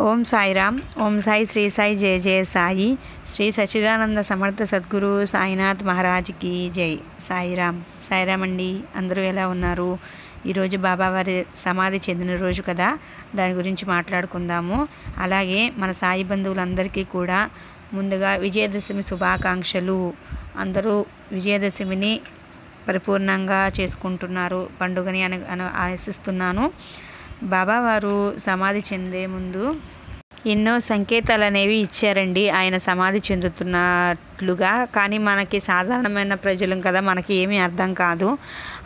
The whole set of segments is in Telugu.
ఓం సాయిరామ్ ఓం సాయి శ్రీ సాయి జయ జయ సాయి. శ్రీ సచ్చిదానంద సమర్థ సద్గురు సాయినాథ్ మహారాజ్కి జై. సాయిరామ్ సాయిరామ్ అండి అందరూ ఎలా ఉన్నారు? ఈరోజు బాబావారి సమాధి చెందిన రోజు కదా? దాని గురించి మాట్లాడుకుందాము. అలాగే మన సాయి బంధువులందరికీ కూడా ముందుగా విజయదశమి శుభాకాంక్షలు. అందరూ విజయదశమిని పరిపూర్ణంగా చేసుకుంటున్నారు పండుగని అని ఆశిస్తున్నాను. బాబావారు సమాధి చెందే ముందు ఎన్నో సంకేతాలు అనేవి ఇచ్చారండి. ఆయన సమాధి చెందుతున్నట్లుగా. కానీ మనకి సాధారణమైన ప్రజలం కదా మనకి ఏమీ అర్థం కాదు.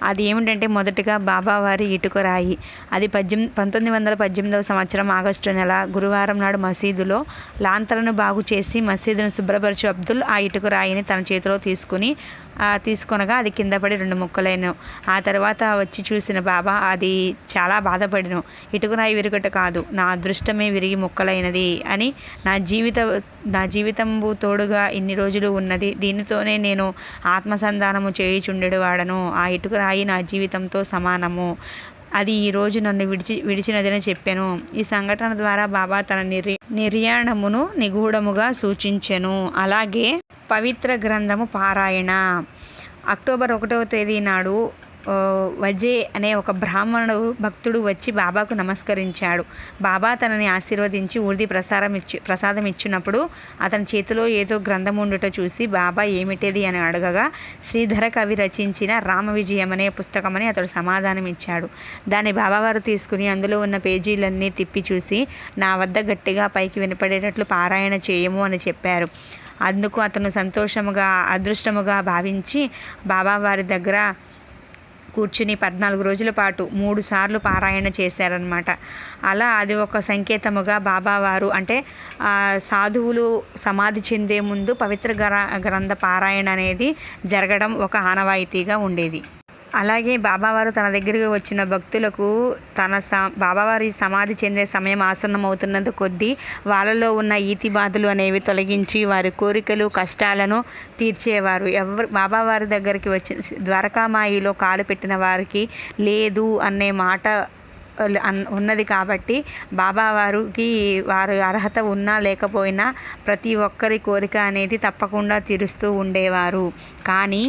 అది ఏమిటంటే మొదటగా బాబావారి ఇటుకరాయి అది పద్దెనిమిది పంతొమ్మిది వందల పద్దెనిమిదవ సంవత్సరం ఆగస్టు నెల గురువారం నాడు మసీదులో లాంతలను బాగు చేసి మసీదును శుభ్రపరచు అబ్దుల్ ఆ ఇటుకరాయిని తన చేతిలో తీసుకుని తీసుకొనగా అది కింద పడి రెండు ముక్కలైన. ఆ తర్వాత వచ్చి చూసిన బాబా అది చాలా బాధపడిను. ఇటుకురాయి విరుగట కాదు నా అదృష్టమే విరిగి ముక్కలైనది అని నా జీవిత నా జీవితంబు తోడుగా ఇన్ని రోజులు ఉన్నది. దీనితోనే నేను ఆత్మసంధానము చేయుచుండెడు వాడను. ఆ ఇటుకురాయి నా జీవితంతో సమానము. అది ఈ రోజు నన్ను విడిచి విడిచినదని చెప్పాను. ఈ సంఘటన ద్వారా బాబా తన నిర్ నిర్యాణమును నిగూఢముగా సూచించెను. అలాగే పవిత్ర గ్రంథము పారాయణ. అక్టోబర్ ఒకటవ తేదీ నాడు వజే అనే ఒక బ్రాహ్మణుడు భక్తుడు వచ్చి బాబాకు నమస్కరించాడు. బాబా తనని ఆశీర్వదించి ఊర్ది ప్రసారం ఇచ్చి ప్రసాదం ఇచ్చినప్పుడు అతని చేతిలో ఏదో గ్రంథం ఉండుట చూసి బాబా ఏమిటిది అని అడగగా శ్రీధర కవి రచించిన రామ విజయం అనే పుస్తకమని అతడు సమాధానం ఇచ్చాడు దాన్ని బాబావారు తీసుకుని అందులో ఉన్న పేజీలన్నీ తిప్పి చూసి నా వద్ద గట్టిగా పైకి వినపడేటట్లు పారాయణ చేయము అని చెప్పారు. అందుకు అతను సంతోషముగా అదృష్టముగా భావించి బాబావారి దగ్గర కూర్చుని పద్నాలుగు రోజుల పాటు మూడు సార్లు పారాయణ చేశారనమాట అలా అది ఒక సంకేతముగా బాబావారు అంటే సాధువులు సమాధి చెందే ముందు పవిత్ర గ్ర గ్రంథ పారాయణ అనేది జరగడం ఒక ఆనవాయితీగా ఉండేది. అలాగే బాబావారు తన దగ్గరికి వచ్చిన భక్తులకు తన స బాబావారి సమాధి చెందే సమయం ఆసన్నం అవుతున్నంత కొద్దీ వాళ్ళలో ఉన్న ఈతి బాధలు అనేవి తొలగించి వారి కోరికలు కష్టాలను తీర్చేవారు. ఎవరు బాబావారి దగ్గరికి వచ్చి ద్వారకామాయిలో కాలు పెట్టిన వారికి లేదు అనే మాట అన్- ఉన్నది కాబట్టి బాబావారికి వారి అర్హత ఉన్నా లేకపోయినా ప్రతి ఒక్కరి కోరిక అనేది తప్పకుండా తీరుస్తూ ఉండేవారు. కానీ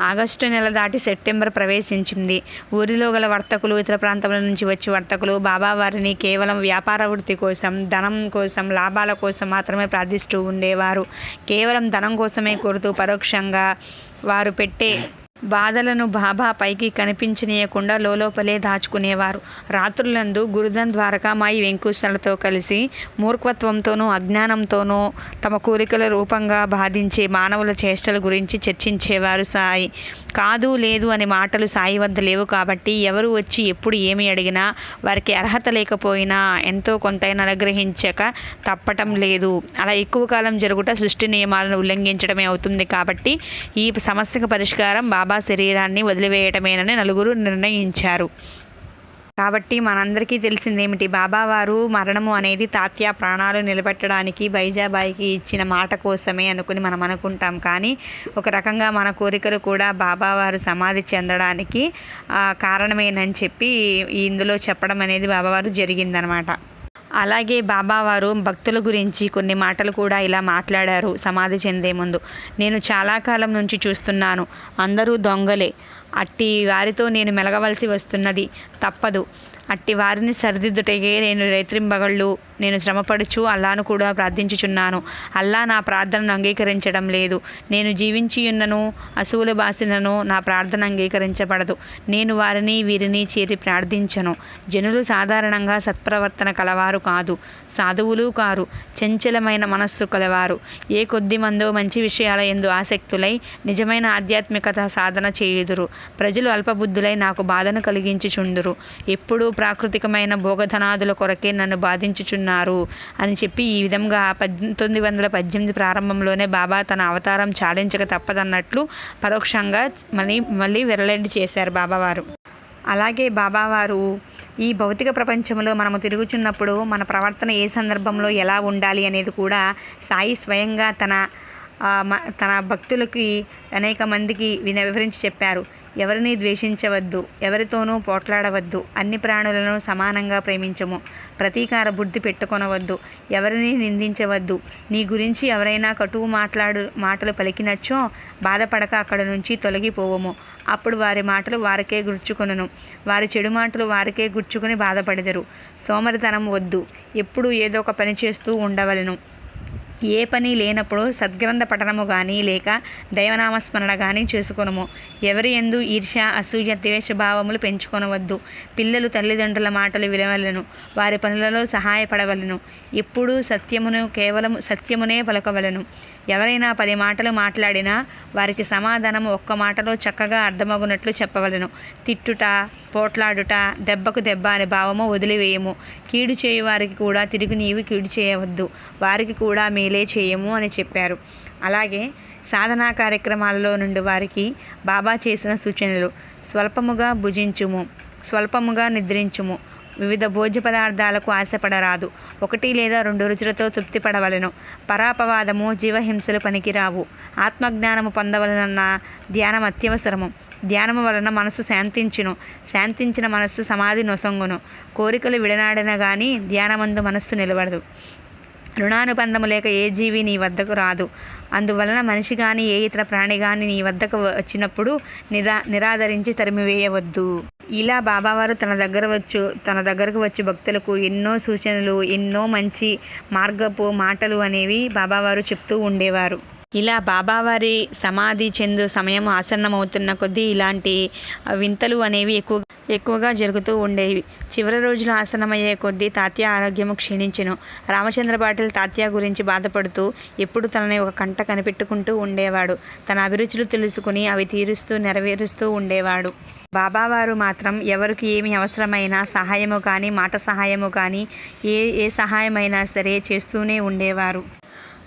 ఆగస్టు నెల దాటి సెప్టెంబర్ ప్రవేశించింది. ఊరిలో గల వర్తకులు ఇతర ప్రాంతాల నుంచి వచ్చే వర్తకులు బాబావారిని కేవలం వ్యాపార వృత్తి కోసం ధనం కోసం లాభాల కోసం మాత్రమే ప్రార్థిస్తూ ఉండేవారు. కేవలం ధనం కోసమే కోరుతూ పరోక్షంగా వారు పెట్టే బాధలను బాబా పైకి కనిపించనీయకుండా లోపలే దాచుకునేవారు. రాత్రులందు గురుదన్ ద్వారకామాయి వెంకుశలతో కలిసి మూర్ఖత్వంతోనూ అజ్ఞానంతోనూ తమ కోరికల రూపంగా బాధించే మానవుల చేష్టల గురించి చర్చించేవారు సాయి. కాదు లేదు అనే మాటలు సాయి వద్ద లేవు కాబట్టి ఎవరు వచ్చి ఎప్పుడు ఏమి అడిగినా వారికి అర్హత లేకపోయినా ఎంతో కొంతైనా అనుగ్రహించక తప్పటం లేదు. అలా ఎక్కువ కాలం జరుగుట సృష్టి నియమాలను ఉల్లంఘించడమే అవుతుంది కాబట్టి ఈ సమస్యకు పరిష్కారం బాబా శరీరాన్ని వదిలివేయటమేనని నలుగురు నిర్ణయించారు. కాబట్టి మనందరికీ తెలిసిందేమిటి? బాబావారు మరణము అనేది తాత్య ప్రాణాలు నిలబెట్టడానికి బైజాబాయికి ఇచ్చిన మాట కోసమే అనుకుని మనం అనుకుంటాం. కానీ ఒక రకంగా మన కోరికలు కూడా బాబావారు సమాధి చెందడానికి కారణమేనని చెప్పి ఇందులో చెప్పడం అనేది బాబావారు జరిగిందనమాట. అలాగే బాబావారు భక్తుల గురించి కొన్ని మాటలు కూడా ఇలా మాట్లాడారు సమాధి చెందే ముందు. నేను చాలా కాలం నుంచి చూస్తున్నాను. అందరూ దొంగలే. అట్టి వారితో నేను మెలగవలసి వస్తున్నది తప్పదు. అట్టి వారిని సరిదిద్దుటకే నేను రైత్రింబగళ్ళు. నేను శ్రమపడుచు అల్లాను కూడా ప్రార్థించుచున్నాను. అల్లా నా ప్రార్థనను అంగీకరించడం లేదు. నేను జీవించియున్నను అసువుల బాసినను నా ప్రార్థన అంగీకరించబడదు. నేను వారిని వీరిని చేరి ప్రార్థించను. జనులు సాధారణంగా సత్ప్రవర్తన కలవారు కాదు. సాధువులు కారు. చంచలమైన మనస్సు కలవారు. ఏ కొద్ది మందో మంచి విషయాల ఎందు ఆసక్తులై నిజమైన ఆధ్యాత్మికత సాధన చేయుదురు. ప్రజలు అల్పబుద్ధులై నాకు బాధను కలిగించుచుండురు. ఎప్పుడూ ప్రాకృతికమైన భోగధనాదుల కొరకే నన్ను బాధించుచున్నారు అని చెప్పి ఈ విధంగా పంతొమ్మిది వందల పద్దెనిమిది ప్రారంభంలోనే బాబా తన అవతారం చాలించక తప్పదన్నట్లు పరోక్షంగా మళ్ళీ మళ్ళీ వెరలెండి చేశారు బాబావారు అలాగే బాబావారు ఈ భౌతిక ప్రపంచంలో మనము తిరుగుచున్నప్పుడు మన ప్రవర్తన ఏ సందర్భంలో ఎలా ఉండాలి అనేది కూడా సాయి స్వయంగా తన తన భక్తులకి అనేక మందికి విన వివరించి చెప్పారు. ఎవరిని ద్వేషించవద్దు ఎవరితోనూ పోట్లాడవద్దు అన్ని ప్రాణులను సమానంగా ప్రేమించము. ప్రతీకార బుద్ధి పెట్టుకొనవద్దు ఎవరిని నిందించవద్దు. నీ గురించి ఎవరైనా కటువు మాట్లాడు మాటలు పలికినచ్చో బాధపడక అక్కడ నుంచి తొలగిపోవము. అప్పుడు వారి మాటలు వారికే గుర్చుకొనును. వారి చెడు మాటలు వారికే గుర్చుకుని బాధపడెదరు. సోమరితనం వద్దు. ఎప్పుడు ఏదో ఒక పని చేస్తూ ఉండవలెను. ఏ పని లేనప్పుడు సద్గ్రంథ పఠనము కానీ లేక దైవనామస్మరణ కానీ చేసుకొనము. ఎవరి ఎందు ఈర్ష్య అసూయ ద్వేషభావములు పెంచుకొనవద్దు. పిల్లలు తల్లిదండ్రుల మాటలు వినవలను. వారి పనులలో సహాయపడవలను. ఎప్పుడూ సత్యమును కేవలం సత్యమునే పలకవలను. ఎవరైనా పది మాటలు మాట్లాడినా వారికి సమాధానము ఒక్క మాటలో చక్కగా అర్థమగునట్లు చెప్పవలను. తిట్టుట పోట్లాడుట దెబ్బకు దెబ్బ అనే భావము వదిలివేయము. కీడు చేయు వారికి కూడా తిరిగి నీవు కీడు చేయవద్దు. వారికి కూడా మీ మేలే చేయము అని చెప్పారు. అలాగే సాధనా కార్యక్రమాలలో నుండి వారికి బాబా చేసిన సూచనలు స్వల్పముగా భుజించుము స్వల్పముగా నిద్రించుము. వివిధ భోజ్య పదార్థాలకు ఆశపడరాదు. ఒకటి లేదా రెండు రుచులతో తృప్తి పడవలెను పరాపవాదము జీవహింసలు పనికిరావు. ఆత్మజ్ఞానము పొందవలనన్న ధ్యానం అత్యవసరము. ధ్యానము వలన మనస్సు శాంతించును. శాంతించిన మనస్సు సమాధి నొసంగును. కోరికలు విడనాడిన కానీ ధ్యానమందు మనస్సు నిలబడదు. రుణానుబంధము లేక ఏ జీవి నీ వద్దకు రాదు. అందువలన మనిషి కానీ ఏ ఇతర ప్రాణి కానీ నీ వద్దకు వచ్చినప్పుడు నిరా నిరాదరించి తరిమివేయవద్దు. ఇలా బాబావారు తన దగ్గర వచ్చు తన దగ్గరకు వచ్చి భక్తులకు ఎన్నో సూచనలు ఎన్నో మంచి మార్గపు మాటలు అనేవి బాబావారు చెప్తూ ఉండేవారు. ఇలా బాబావారి సమాధి చెందు సమయం ఆసన్నమవుతున్న కొద్దీ ఇలాంటి వింతలు అనేవి ఎక్కువ ఎక్కువగా జరుగుతూ ఉండేవి. చివరి రోజులు ఆసనమయ్యే కొద్దీ తాత్య ఆరోగ్యము క్షీణించెను. రామచంద్ర పాటిల్ తాత్య గురించి బాధపడుతూ ఎప్పుడు తనని ఒక కంట కనిపెట్టుకుంటూ ఉండేవాడు. తన అభిరుచులు తెలుసుకుని అవి తీరుస్తూ నెరవేరుస్తూ ఉండేవాడు. బాబావారు మాత్రం ఎవరికి ఏమి అవసరమైనా సహాయము కానీ మాట సహాయము కానీ ఏ ఏ సహాయమైనా సరే చేస్తూనే ఉండేవారు.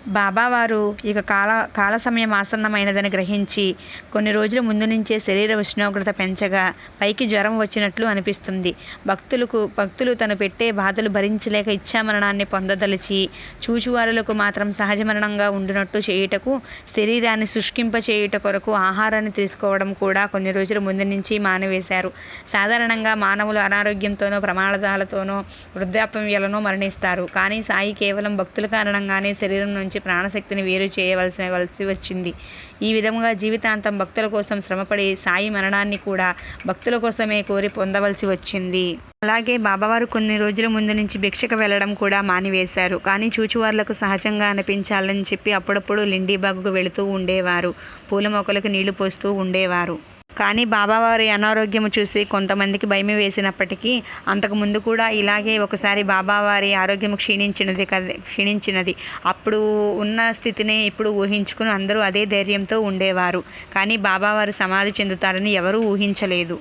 బాబావారు ఇక కాల కాల సమయం ఆసన్నమైనదని గ్రహించి కొన్ని రోజుల ముందు నుంచే శరీర ఉష్ణోగ్రత పెంచగా పైకి జ్వరం వచ్చినట్లు అనిపిస్తుంది. భక్తులకు భక్తులు తను పెట్టే బాధలు భరించలేక ఇచ్చామరణాన్ని పొందదలిచి చూచువారులకు మాత్రం సహజ మరణంగా ఉండునట్టు చేయుటకు శరీరాన్ని శుష్కింప చేయుట కొరకు ఆహారాన్ని తీసుకోవడం కూడా కొన్ని రోజుల ముందు నుంచి మానివేశారు. సాధారణంగా మానవులు అనారోగ్యంతోనో ప్రమాదాలతోనో వృద్ధాప్యం మరణిస్తారు. కానీ సాయి కేవలం భక్తుల కారణంగానే శరీరం నుంచి ప్రాణశక్తిని వేరు చేయవలసిన వలసి వచ్చింది. ఈ విధంగా జీవితాంతం భక్తుల కోసం శ్రమపడి సాయి మరణాన్ని కూడా భక్తుల కోసమే కోరి పొందవలసి వచ్చింది. అలాగే బాబావారు కొన్ని రోజుల ముందు నుంచి భిక్షకు వెళ్ళడం కూడా మానివేశారు. కానీ చూచువార్లకు సహజంగా అనిపించాలని చెప్పి అప్పుడప్పుడు లిండీబాగుకు వెళుతూ ఉండేవారు. పూల మొక్కలకు నీళ్ళు పోస్తూ ఉండేవారు. కానీ బాబావారి అనారోగ్యము చూసి కొంతమందికి భయం వేసినప్పటికీ అంతకుముందు కూడా ఇలాగే ఒకసారి బాబావారి ఆరోగ్యం క్షీణించినది క్షీణించినది. అప్పుడు ఉన్న స్థితిని ఇప్పుడు ఊహించుకుని అందరూ అదే ధైర్యంతో ఉండేవారు. కానీ బాబావారు సమాధి చెందుతారని ఎవరూ ఊహించలేదు.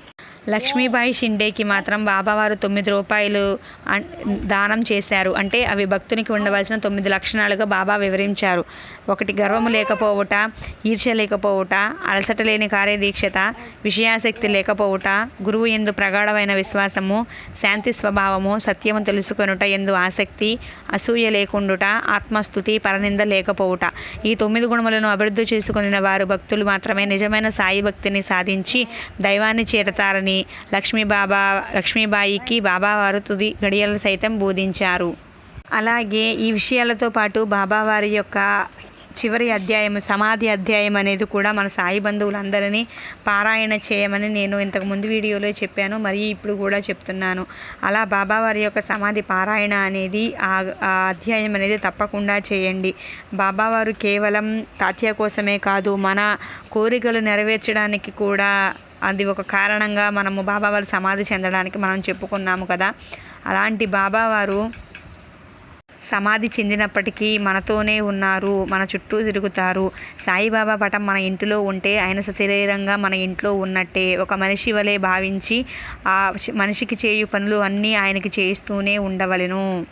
లక్ష్మీబాయి షిండేకి మాత్రం బాబావారు తొమ్మిది రూపాయలు దానం చేశారు. అంటే అవి భక్తునికి ఉండవలసిన తొమ్మిది లక్షణాలుగా బాబా వివరించారు. ఒకటి గర్వము లేకపోవుట ఈర్ష్య లేకపోవుట అలసట లేని కార్యదీక్షత విషయాసక్తి లేకపోవుట గురువు ఎందు ప్రగాఢమైన విశ్వాసము శాంతి స్వభావము సత్యము తెలుసుకొనుట ఎందు ఆసక్తి అసూయ లేకుండుట ఆత్మస్థుతి పరనింద లేకపోవుట. ఈ తొమ్మిది గుణములను అభివృద్ధి చేసుకుని వారు భక్తులు మాత్రమే నిజమైన సాయి భక్తిని సాధించి దైవాన్ని చేరతారని లక్ష్మీబాబా లక్ష్మీబాయికి బాబావారు తుది గడియలు సైతం బోధించారు. అలాగే ఈ విషయాలతో పాటు బాబావారి యొక్క చివరి అధ్యాయం సమాధి అధ్యాయం అనేది కూడా మన సాయి బంధువులందరినీ పారాయణ చేయమని నేను ఇంతకు ముందు వీడియోలో చెప్పాను మరియు ఇప్పుడు కూడా చెప్తున్నాను. అలా బాబావారి యొక్క సమాధి పారాయణ అనేది ఆ ఆ అధ్యాయం అనేది తప్పకుండా చేయండి. బాబావారు కేవలం తాత్య కోసమే కాదు మన కోరికలు నెరవేర్చడానికి కూడా అది ఒక కారణంగా మనము బాబావారు సమాధి చెందడానికి మనం చెప్పుకున్నాము కదా. అలాంటి బాబావారు సమాధి చెందినప్పటికీ మనతోనే ఉన్నారు మన చుట్టూ తిరుగుతారు. సాయిబాబా పటం మన ఇంటిలో ఉంటే ఆయన శరీరంగా మన ఇంట్లో ఉన్నట్టే. ఒక మనిషి వలె భావించి ఆ మనిషికి చేయు పనులు అన్నీ ఆయనకి చేస్తూనే ఉండవలెను.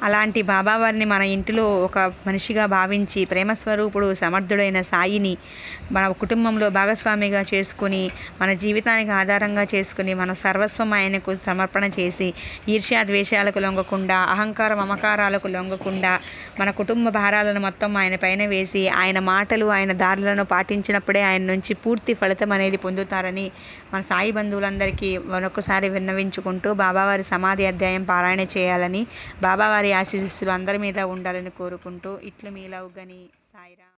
అలాంటి బాబావారిని మన ఇంటిలో ఒక మనిషిగా భావించి ప్రేమస్వరూపుడు సమర్థుడైన సాయిని మన కుటుంబంలో భాగస్వామిగా చేసుకుని మన జీవితానికి ఆధారంగా చేసుకుని మన సర్వస్వం ఆయనకు సమర్పణ చేసి ఈర్ష్యా ద్వేషాలకు లొంగకుండా అహంకార మమకారాలకు లొంగకుండా మన కుటుంబ భారాలను మొత్తం ఆయన పైన వేసి ఆయన మాటలు ఆయన దారులను పాటించినప్పుడే ఆయన నుంచి పూర్తి ఫలితం అనేది పొందుతారని మన సాయి బంధువులందరికీ మరొకసారి విన్నవించుకుంటూ బాబావారి సమాధి అధ్యాయం పారాయణ చేయాలని బాబావారి ఆశీస్సులు అందరి మీద ఉండాలని కోరుకుంటూ ఇట్లు మీలవు గని సాయిరా